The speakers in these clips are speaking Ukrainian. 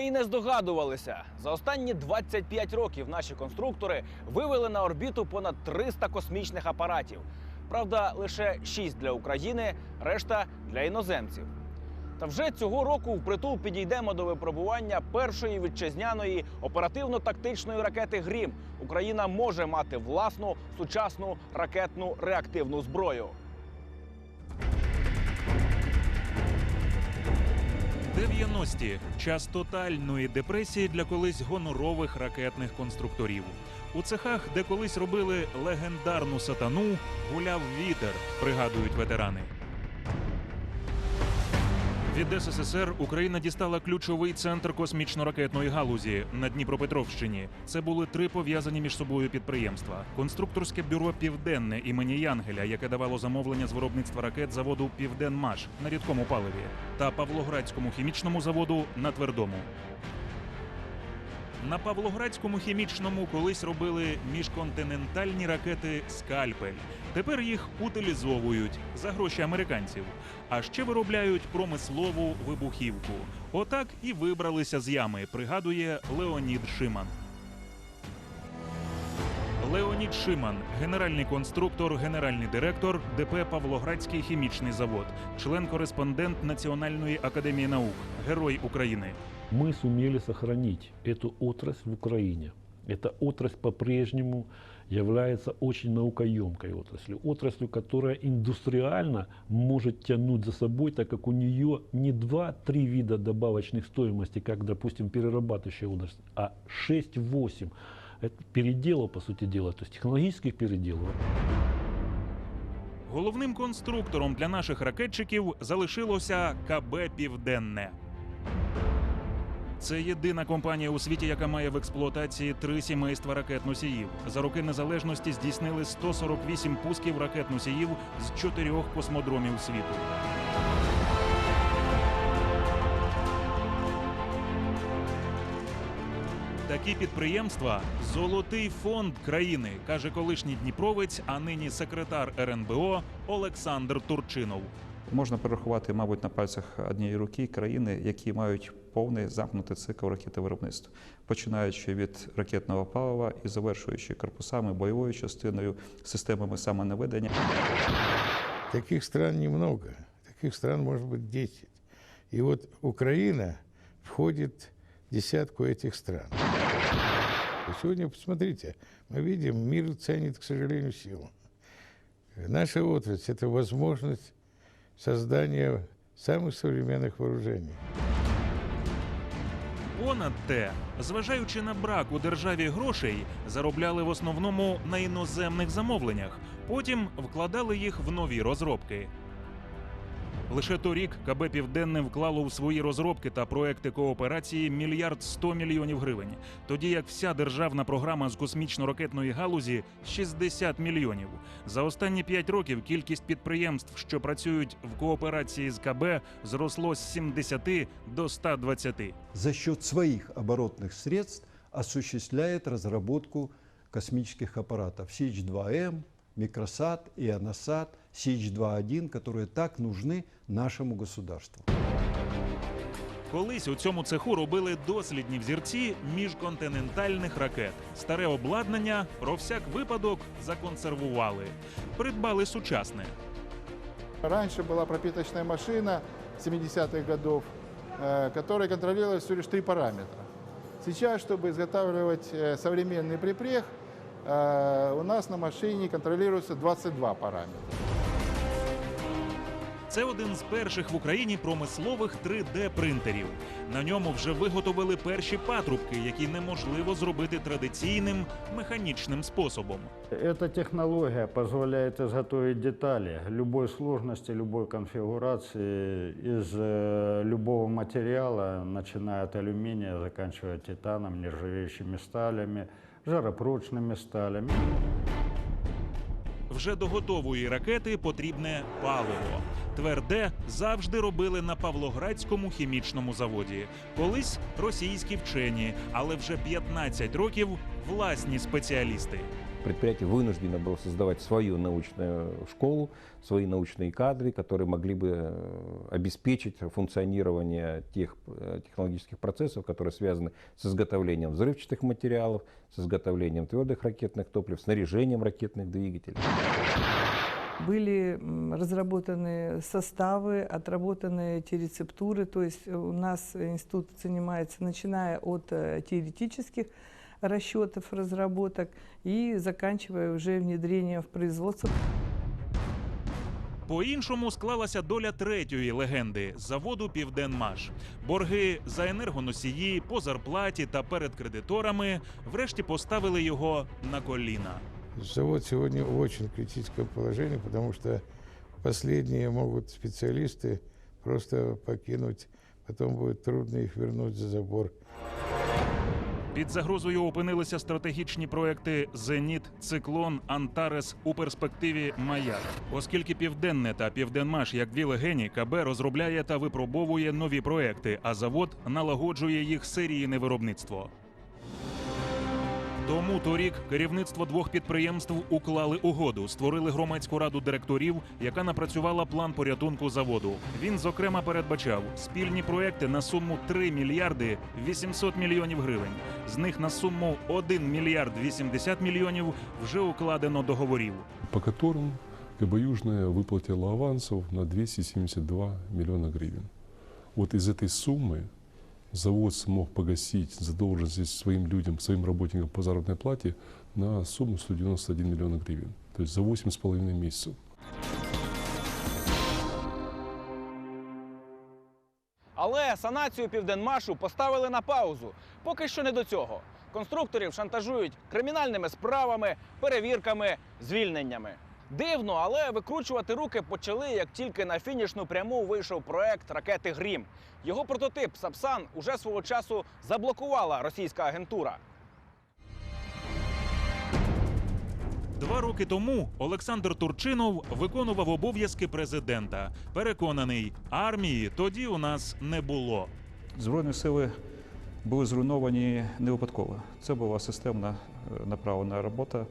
Ми й не здогадувалися. За останні 25 років наші конструктори вивели на орбіту понад 300 космічних апаратів. Правда, лише 6 для України, решта для іноземців. Та вже цього року впритул підійдемо до випробування першої вітчизняної оперативно-тактичної ракети Грім. Україна може мати власну сучасну ракетну реактивну зброю. 90-ті – час тотальної депресії для колись гонорових ракетних конструкторів. У цехах, де колись робили легендарну сатану, гуляв вітер, пригадують ветерани. Від СССР Україна дістала ключовий центр космічно-ракетної галузі на Дніпропетровщині. Це були три пов'язані між собою підприємства: конструкторське бюро Південне імені Янгеля, яке давало замовлення з виробництва ракет заводу Південмаш на рідкому паливі, та Павлоградському хімічному заводу на твердому. На Павлоградському хімічному колись робили міжконтинентальні ракети Скальпель. Тепер їх утилізовують за гроші американців. А ще виробляють промислову вибухівку. Отак і вибралися з ями, пригадує Леонід Шиман. Леонід Шиман, генеральний конструктор, генеральний директор ДП Павлоградський хімічний завод, член-кореспондент Національної академії наук, герой України. Мы сумели сохранить эту отрасль в Украине. Эта отрасль по-прежнему является очень наукоемкой отраслью. Отраслью, которая индустриально может тянуть за собой, так как у нее не 2-3 вида добавочных стоимостей, как, допустим, перерабатывающая отрасль, а 6-8. Это переделов, по сути дела, то есть технологических переделов. Головним конструктором для наших ракетчиків залишилося КБ Південне. Це єдина компанія у світі, яка має в експлуатації три сімейства ракет-носіїв. За роки незалежності здійснили 148 пусків ракет-носіїв з чотирьох космодромів світу. Такі підприємства золотий фонд країни, каже колишній дніпровець, а нині секретар РНБО Олександр Турчинов. Можна перерахувати, мабуть, на пальцях однієї руки країни, які мають повний замкнутий цикл ракетовиробництва, починаючи від ракетного палива і завершуючи корпусами, бойовою частиною, системами самонаведення. Таких стран немного. Таких стран может быть 10. И вот Украина входит в десятку этих стран. И сегодня, посмотрите, мы видим, мир ценит, к сожалению, силу. Наша отрасль – это возможность создания самых современных вооружений. Понад те, зважаючи на брак у державі грошей, заробляли в основному на іноземних замовленнях, потім вкладали їх в нові розробки. Лише торік КБ Південне вклало у свої розробки та проекти кооперації мільярд 100 мільйонів гривень, тоді як вся державна програма з космічно-ракетної галузі 60 мільйонів. За останні 5 років кількість підприємств, що працюють в кооперації з КБ, зросло з 70 до 120. за счет своих оборотных средств осуществляет разработку космических аппаратов CH-2М, Микросат, Ионосат, CH-2-1, которые так нужны нашему государству. Колись у цьому цеху робили дослідні взірці міжконтинентальних ракет. Старе обладнання про всяк випадок законсервували. Придбали сучасне. Раньше была пропиточная машина 70-х годов, э, которая контролировала всего лишь три параметра. Сейчас, чтобы изготавливать э, современный припрех, э, у нас на машине контролируется 22 параметра. Це один з перших в Україні промислових 3D-принтерів. На ньому вже виготовили перші патрубки, які неможливо зробити традиційним механічним способом. Эта технология позволяет изготовить детали любой сложности, любой конфигурации из э, любого материала, начиная от алюминия, заканчивая титаном, нержавеющими сталями, жаропрочными сталями. Вже до готової ракети потрібне паливо. Тверде завжди робили на Павлоградському хімічному заводі. Колись російські вчені, але вже 15 років власні спеціалісти. Предприятие вынуждено было создавать свою научную школу, свои научные кадры, которые могли бы э, обеспечить функционирование тех э, технологических процессов, которые связаны с изготовлением взрывчатых материалов, с изготовлением твердых ракетных топлив, снаряжением ракетных двигателей. Были разработаны составы, отработаны эти рецептуры. То есть у нас институт занимается, начиная от э, теоретических расчетов, разработок и заканчивая уже внедрением в производство. По-іншому склалася доля третьої легенди заводу Південмаш. Борги за енергоносії по зарплаті та перед кредиторами врешті поставили його на коліна. Завод сегодня в очень критическом положении, потому что последние могут специалисты просто покинуть, потом будет трудно их вернуть за забор. Під загрозою опинилися стратегічні проекти Зеніт, Циклон, Антарес у перспективі Маяк. Оскільки Південне та Південмаш, як дві легені, КБ розробляє та випробовує нові проекти, а завод налагоджує їх серійне виробництво. Тому торік керівництво двох підприємств уклали угоду, створили громадську раду директорів, яка напрацювала план порятунку заводу. Він зокрема передбачав спільні проекти на суму 3 мільярди 800 мільйонів гривень. З них на суму 1 мільярд 80 мільйонів вже укладено договорів. по которым КБ «Южная» выплатила авансов на 272 миллиона гривен. Вот из этой суммы завод смог погасить задолженность своим людям, своим работникам по заработной плате на сумму 191 миллиона гривен. То есть за 8,5 месяцев. Але санацію Південмашу поставили на паузу. Поки що не до цього. Конструкторів шантажують кримінальними справами, перевірками, звільненнями. Дивно, але викручувати руки почали, як тільки на фінішну пряму вийшов проект ракети Грім. Його прототип Сапсан уже свого часу заблокувала російська агентура. Два роки тому Олександр Турчинов виконував обов'язки президента. Переконаний, армії тоді у нас не було. Збройні сили були зруйновані не випадково. Це була системна е, направлена робота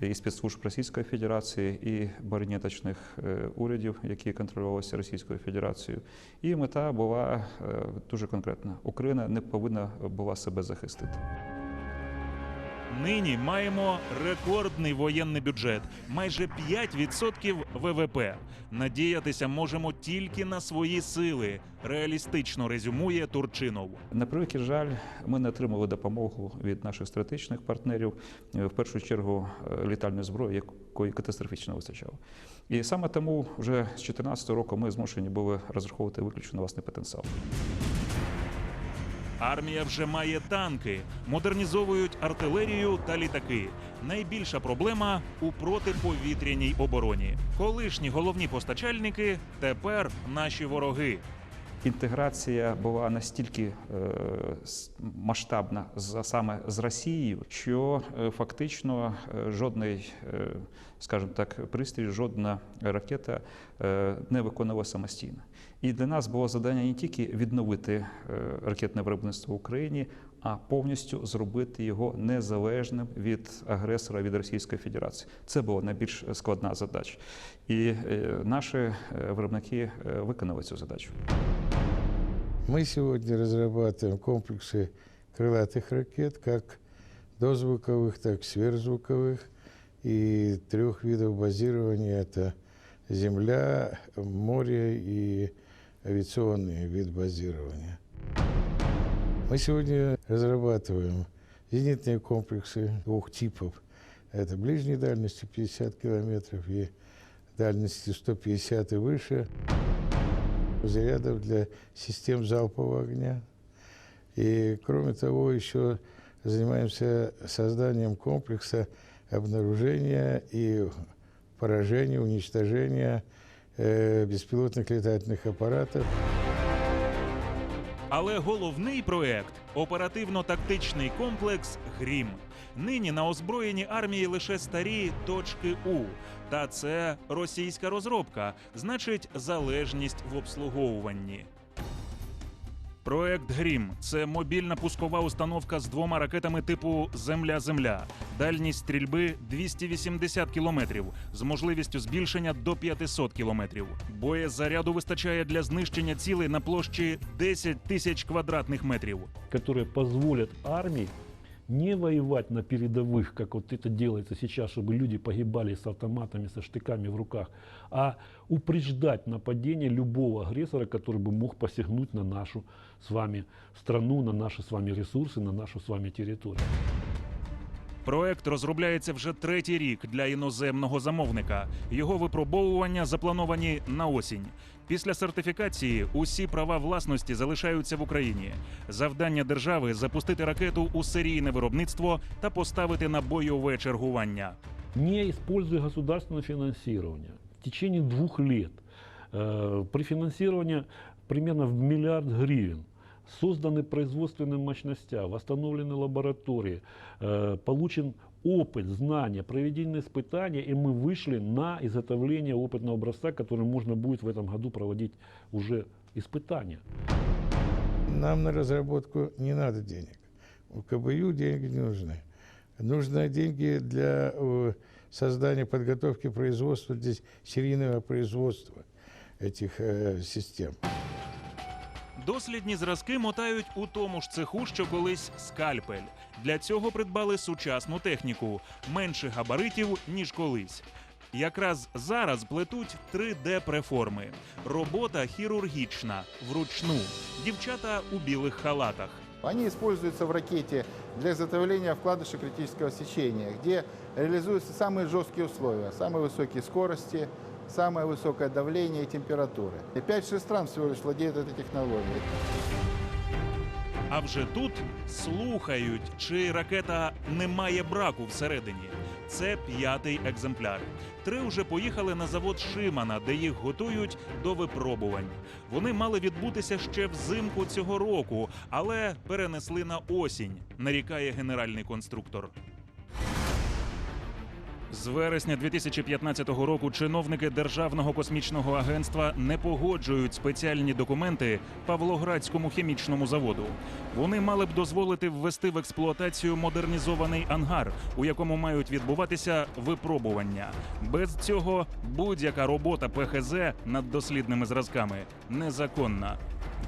і спецслужб Російської Федерації, і маріонеточних е, урядів, які контролювалися Російською Федерацією. І мета була е, дуже конкретна: Україна не повинна була себе захистити. Нині маємо рекордний воєнний бюджет майже 5% ВВП. Надіятися можемо тільки на свої сили. Реалістично резюмує Турчинов. На превеликий жаль, ми не отримали допомогу від наших стратегічних партнерів, в першу чергу е, літальної зброї, якої катастрофічно вистачало. І саме тому вже з 2014 року ми змушені були розраховувати виключно власний потенціал. Армія вже має танки, модернізовують артилерію та літаки. Найбільша проблема у протиповітряній обороні. Колишні головні постачальники тепер наші вороги. Інтеграція була настільки е, масштабна з- саме з Росією, що е, фактично е, жодний, е, скажімо так, пристрій, жодна ракета е, не виконувала самостійно. І для нас було завдання не тільки відновити е, ракетне виробництво в Україні, а повністю зробити його незалежним від агресора від Російської Федерації. Це була найбільш складна задача. І е, наші е, виробники е, виконали цю задачу. Мы сегодня разрабатываем комплексы крылатых ракет, как дозвуковых, так и сверхзвуковых, и трех видов базирования – это земля, море и авиационный вид базирования. Мы сегодня разрабатываем зенитные комплексы двух типов. Это ближней дальности 50 километров и дальности 150 и выше зарядов для систем залпового огня. И, кроме того, еще занимаемся созданием комплекса обнаружения и поражения, уничтожения э, беспилотных летательных аппаратов. Але головний проект оперативно-тактичний комплекс Грім. Нині на озброєнні армії лише старі точки У. Та це російська розробка, значить, залежність в обслуговуванні. Проект Грім це мобільна пускова установка з двома ракетами типу Земля-Земля. Дальність стрільби 280 кілометрів з можливістю збільшення до 500 кілометрів. Боєзаряду вистачає для знищення цілей на площі 10 тисяч квадратних метрів. які дозволять армии не воевать на передовых, как вот это делается сейчас, чтобы люди погибали с автоматами, со штыками в руках, а упреждать нападение любого агрессора, который бы мог посягнуть на нашу с вами страну, на наши с вами ресурсы, на нашу с вами территорию. Проект розробляється вже третій рік для іноземного замовника. Його випробовування заплановані на осінь. Після сертифікації усі права власності залишаються в Україні. Завдання держави запустити ракету у серійне виробництво та поставити на бойове чергування. не используя государственное финансирование в течение двух лет э, при финансировании примерно в миллиард гривен созданы производственные мощности, восстановлены лаборатории, э, получен опыт, знания, проведены испытания, и мы вышли на изготовление опытного образца, который можно будет в этом году проводить уже испытания. Нам на разработку не надо денег. У КБЮ деньги не нужны. Нужны деньги для э, создания, подготовки производства, здесь серийного производства этих э, систем. Дослідні зразки мотають у тому ж цеху, що колись скальпель. Для цього придбали сучасну техніку, менше габаритів ніж колись. Якраз зараз плетуть 3D-преформи. Робота хірургічна, вручну. Дівчата у білих халатах. Они используются в ракете для изготовления вкладыша критического сечения, где реализуются самые жесткие условия, самые высокие скорости, самое высокое давление и температуры. И 5-6 стран всего лишь владеют этой технологией. А вже тут слухають, чи ракета не має браку всередині. Це п'ятий екземпляр. Три вже поїхали на завод Шимана, де їх готують до випробувань. Вони мали відбутися ще взимку цього року, але перенесли на осінь, нарікає генеральний конструктор. З вересня 2015 року чиновники Державного космічного агентства не погоджують спеціальні документи Павлоградському хімічному заводу. Вони мали б дозволити ввести в експлуатацію модернізований ангар, у якому мають відбуватися випробування. Без цього будь-яка робота ПХЗ над дослідними зразками незаконна.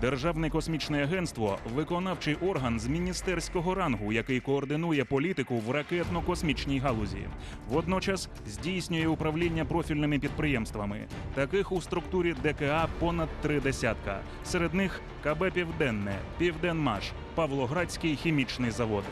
Державне космічне агентство виконавчий орган з міністерського рангу, який координує політику в ракетно-космічній галузі. Водночас здійснює управління профільними підприємствами. Таких у структурі ДКА понад три десятка. Серед них КБ Південне, Південмаш, Павлоградський хімічний завод.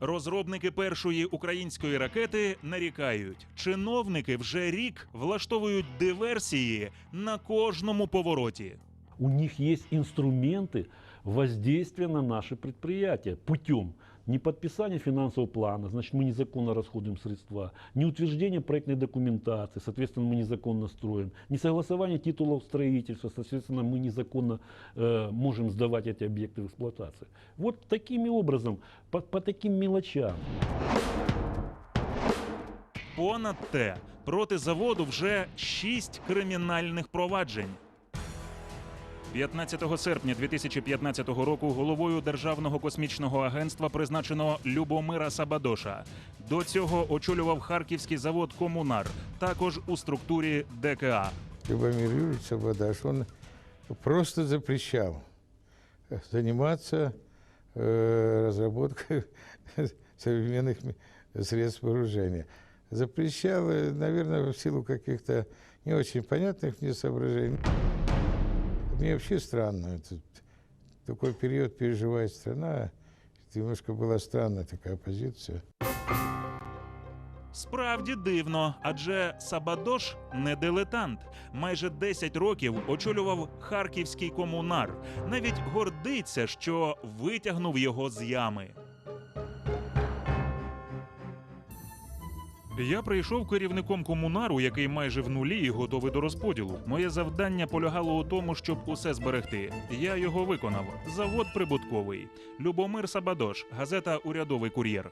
Розробники першої української ракети нарікають, чиновники вже рік влаштовують диверсії на кожному повороті. У них есть инструменты воздействия на наши предприятия путем не подписания финансового плана, значит мы незаконно расходуем средства, не утверждения проектной документации, соответственно мы незаконно строим, не согласование титулов строительства, соответственно мы незаконно э, можем сдавать эти объекты в эксплуатацию. Вот такими образом, по, по таким мелочам. Понад те, проти заводу вже шість кримінальних проваджень. 15 серпня 2015 року головою Державного космічного агентства призначено Любомира Сабадоша. До цього очолював харківський завод Комунар, також у структурі ДКА. Любомир Юрьевич Сабадаш, он просто запрещал заниматься э, разработкой современных ми- средств вооружения. Запрещал, э, наверное, в силу каких-то не очень понятных мне соображений. Мне вообще странно, этот, такой период переживает страна. Немножко была странная такая позиция. Справді дивно, адже Сабадош не дилетант. Майже 10 років очолював харківський комунар. Навіть гордиться, що витягнув його з ями. Я прийшов керівником комунару, який майже в нулі і готовий до розподілу. Моє завдання полягало у тому, щоб усе зберегти. Я його виконав. Завод прибутковий. Любомир Сабадош, газета Урядовий кур'єр.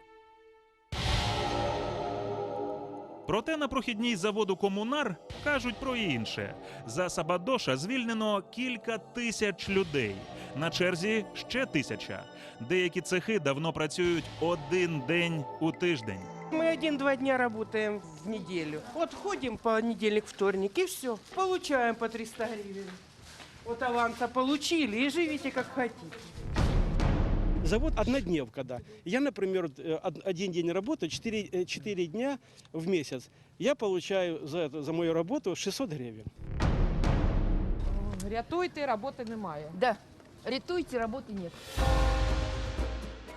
Проте на прохідній заводу Комунар кажуть про інше. За Сабадоша звільнено кілька тисяч людей. На черзі ще тисяча. Деякі цехи давно працюють один день у тиждень. Мы один-два дня работаем в неделю. Вот ходим понедельник, вторник и все. Получаем по 300 гривен. Вот аванса получили и живите как хотите. Завод однодневка, да. Я, например, э, од- один день работаю, 4, 4 дня в месяц. Я получаю за, это, за мою работу 600 гривен. Рятуйте, роботи немає. Да. Рятуйте, работы нет.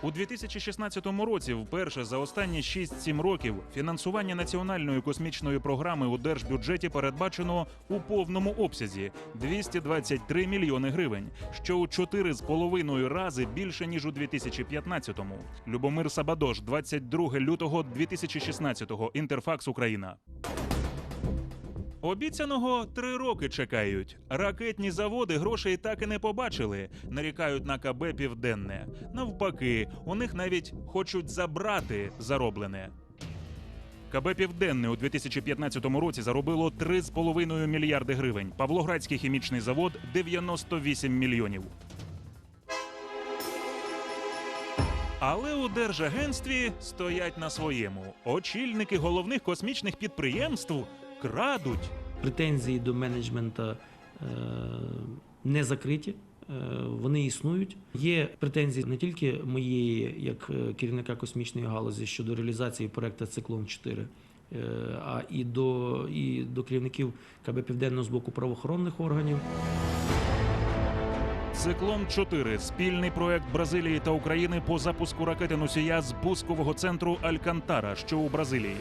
У 2016 році, вперше за останні 6-7 років, фінансування національної космічної програми у держбюджеті передбачено у повному обсязі 223 мільйони гривень, що у 4,5 рази більше ніж у 2015-му. Любомир Сабадош, 22 лютого 2016-го. Інтерфакс Україна. Обіцяного три роки чекають. Ракетні заводи грошей так і не побачили. Нарікають на КБ Південне. Навпаки, у них навіть хочуть забрати зароблене. КБ Південне у 2015 році заробило 3,5 мільярди гривень. Павлоградський хімічний завод 98 мільйонів. Але у держагентстві стоять на своєму. Очільники головних космічних підприємств крадуть. претензії до менеджмента е, не закриті. е, Вони існують. Є претензії не тільки моєї, як е, керівника космічної галузі щодо реалізації проекту Циклон 4 е, а і до, і до керівників КБ Південного з боку правоохоронних органів. Циклон 4 спільний проект Бразилії та України по запуску ракети носія з пускового центру Алькантара, що у Бразилії.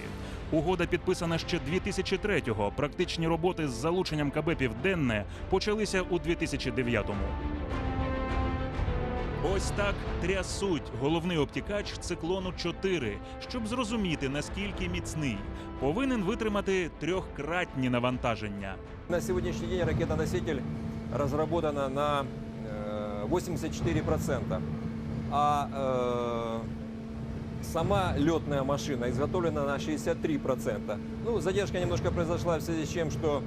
Угода підписана ще 2003-го. Практичні роботи з залученням КБ Південне почалися у 2009-му. Ось так трясуть головний обтікач циклону 4, щоб зрозуміти наскільки міцний, повинен витримати трьохкратні навантаження. На сегодняшний день ракета-носитель разработана на э, 84%, а э, сама летная машина изготовлена на 63%. Ну, задержка немножко произошла в связи с тем, что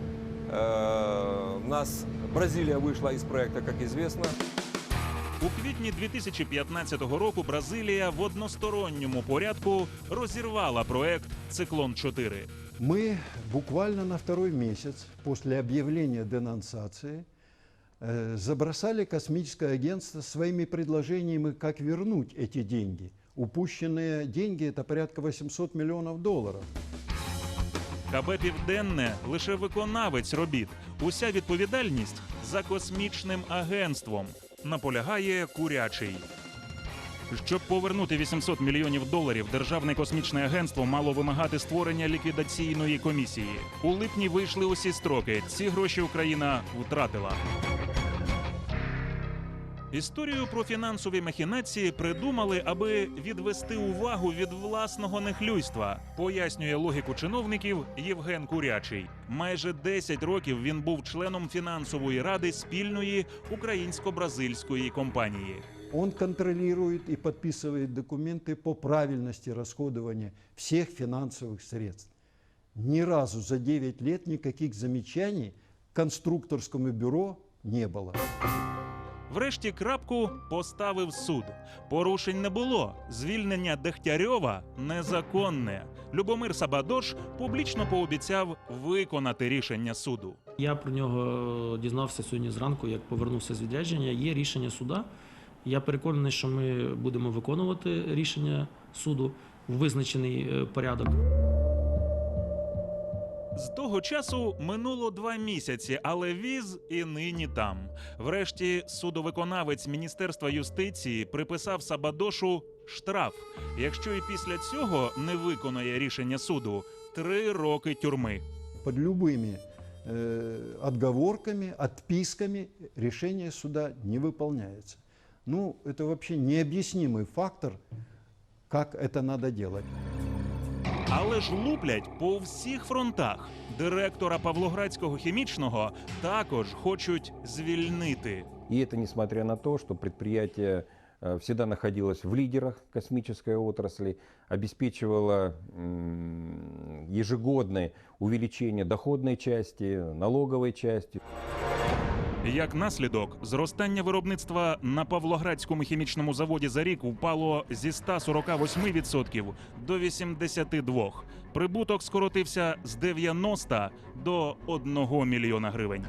э, у нас Бразилия вышла из проекта, как известно. У квітні 2015 року Бразилія в односторонньому порядку розірвала проект Циклон 4 Мы буквально на второй месяц после объявления денонсации э, забросали космическое агентство своими предложениями, как вернуть эти деньги. Упущенные деньги – это порядка 800 миллионов долларов. КБ Південне лише виконавець робіт. Уся відповідальність за космічним агентством. Наполягає курячий. Щоб повернути 800 мільйонів доларів, Державне космічне агентство мало вимагати створення ліквідаційної комісії. У липні вийшли усі строки. Ці гроші Україна втратила. Історію про фінансові махінації придумали, аби відвести увагу від власного нехлюйства, пояснює логіку чиновників Євген Курячий. Майже 10 років він був членом фінансової ради спільної українсько-бразильської компанії. Он контролирует и подписывает документы по правильности расходования всех финансовых средств. Ни разу за 9 лет никаких замечаний конструкторскому бюро не было. Врешті крапку поставив суд. Порушень не було. Звільнення Дегтярьова незаконне. Любомир Сабадош публічно пообіцяв виконати рішення суду. Я про нього дізнався сьогодні зранку, як повернувся з відрядження. Є рішення суда. Я переконаний, що ми будемо виконувати рішення суду в визначений е, порядок. З того часу минуло два місяці, але віз і нині там. Врешті судовиконавець Міністерства юстиції приписав Сабадошу штраф. Якщо і після цього не виконає рішення суду, три роки тюрми. Под любыми э, отговорками, отписками решение суда не выполняется. Ну, это вообще необъяснимый фактор, как это надо делать. Але ж луплять по всіх фронтах. Директора Павлоградського хімічного також хочуть звільнити. И это несмотря на то, что предприятие всегда находилось в лидерах космической отрасли, обеспечивало ежегодное увеличение доходной части, налоговой части. Як наслідок, зростання виробництва на Павлоградському хімічному заводі за рік впало зі 148% до 82%. Прибуток скоротився з 90 до 1 мільйона гривень.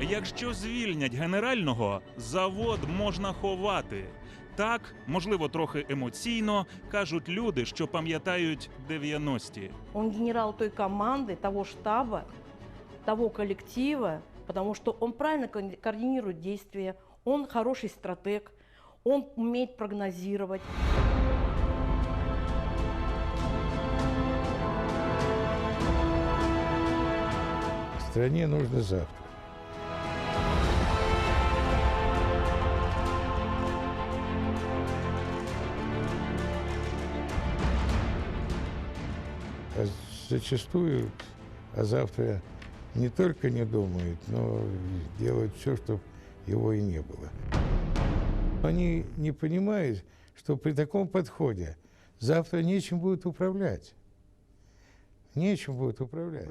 Якщо звільнять генерального, завод можна ховати. Так, можливо, трохи емоційно кажуть люди, що пам'ятають 90-ті. Он генерал той команды, того штаба, того коллектива, потому что он правильно ко- координирует действия, он хороший стратег, он умеет прогнозировать. Стране нужно завтра. А зачастую о завтра не только не думают, но делают все, чтобы его и не было. Они не понимают, что при таком подходе завтра нечем будет управлять. Нечем будет управлять.